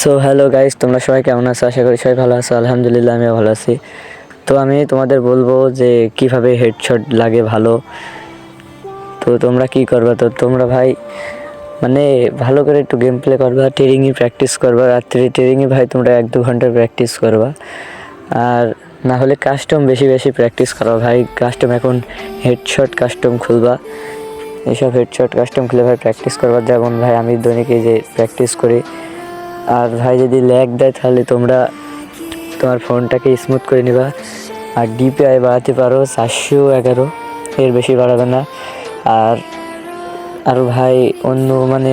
So hello guys তোমরা সবাই কেমন আছো? আশা করি সবাই ভালো আছো। আলহামদুলিল্লাহ, আমিও ভালো আছি। তো আমি তোমাদের বলব যে কীভাবে হেডশট লাগে ভালো। তো তোমরা কি করবা? তো তোমরা ভাই মানে ভালো করে একটু গেম প্লে করবা ট্রেনিংয়ে প্র্যাকটিস করবা। রাত্রে ট্রেনিংয়ে ভাই তোমরা এক দু ঘণ্টা প্র্যাকটিস করবা। আর না হলে কাস্টম বেশি বেশি প্র্যাকটিস করো ভাই। কাস্টম এখন হেডশট কাস্টম খুলবা। এইসব হেডশট কাস্টম খুলে ভাই প্র্যাকটিস করবা। যেমন ভাই আমি দৈনিক এই যে প্র্যাকটিস করি। আর ভাই যদি ল্যাগ দেয় তাহলে তোমরা তোমার ফোনটাকে স্মুথ করে নিবা। আর ডিপিআই বাড়াতে পারো চারশো এগারো, এর বেশি বাড়াবে না। আর আর ভাই অন্য মানে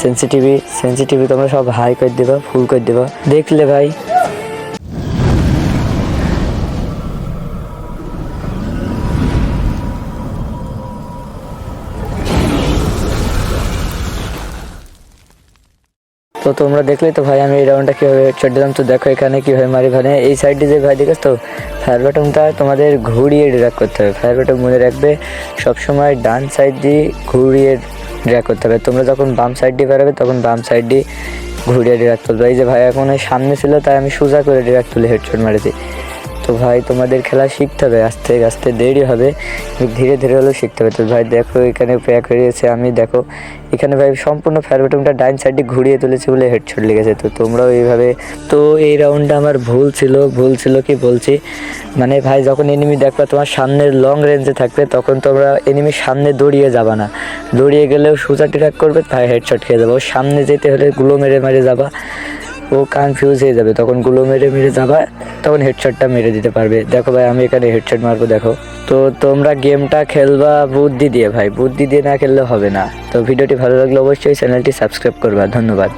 সেন্সিটিভি সেন্সিটিভি তোমরা সব হাই করে দেবা ফুল করে দেবা। দেখলে ভাই তো তোমরা দেখলে তো ভাই, আমি এই রাউন্ডটা কীভাবে হেডশট দিলাম? তো দেখো এখানে কীভাবে মারি ভাই এই সাইডে যে ভাই দেখেছ তো ফায়ার বাটনটা তোমাদের ঘুরিয়ে ড্র্যাক করতে হবে। ফায়ার বাটন মনে রাখবে, সবসময় ডান সাইড দিয়ে ঘুরিয়ে ড্র্যাক করতে হবে। তোমরা যখন বাম সাইড দিয়ে বেরোবে, তখন বাম সাইড দিয়ে ঘুরিয়ে ড্র্যাক তুলবে এই যে ভাই, এখন সামনে ছিল, তাই আমি সোজা করে ড্র্যাক তুলে হেডশট মারেছি। তো ভাই, তোমাদের খেলা শিখতে হবে। আস্তে আস্তে দেরি হবে। ধীরে ধীরে হলেও শিখতে হবে। তো ভাই, দেখো, এখানে প্যাক হয়ে গেছে। আমি দেখো, এখানে ভাই, সম্পূর্ণ ফায়ার বাটনটা ডাইন সাইডে ঘুরিয়ে তুলেছে বলে হেডশট লেগেছে। তো তোমরাও এইভাবে, তো এই রাউন্ডটা আমার ভুল ছিল। ভুল ছিল কি বলছি? মানে ভাই, যখন এনিমি দেখবা তোমার সামনের লং রেঞ্জে থাকবে, তখন তোমরা এনিমির সামনে দৌড়িয়ে যাবা না। দৌড়িয়ে গেলেও সোজা ট্র্যাক করবে ভাই হেডশট খেয়ে যাব। সামনে যেতে হলে গুলো মেরে মেরে যাবা। ও কনফিউজ হয়ে যাবে। তখনগুলো মেরে মেরে যাবা, তখন হেডশটটা মেরে দিতে পারবে। দেখো ভাই, আমি এখানে হেডশট মারবো, দেখো। তো তোমরা গেমটা খেলবা বুদ্ধি দিয়ে ভাই। বুদ্ধি দিয়ে না খেললে হবে না। তো ভিডিওটি ভালো লাগলে অবশ্যই চ্যানেলটি সাবস্ক্রাইব করবা। ধন্যবাদ।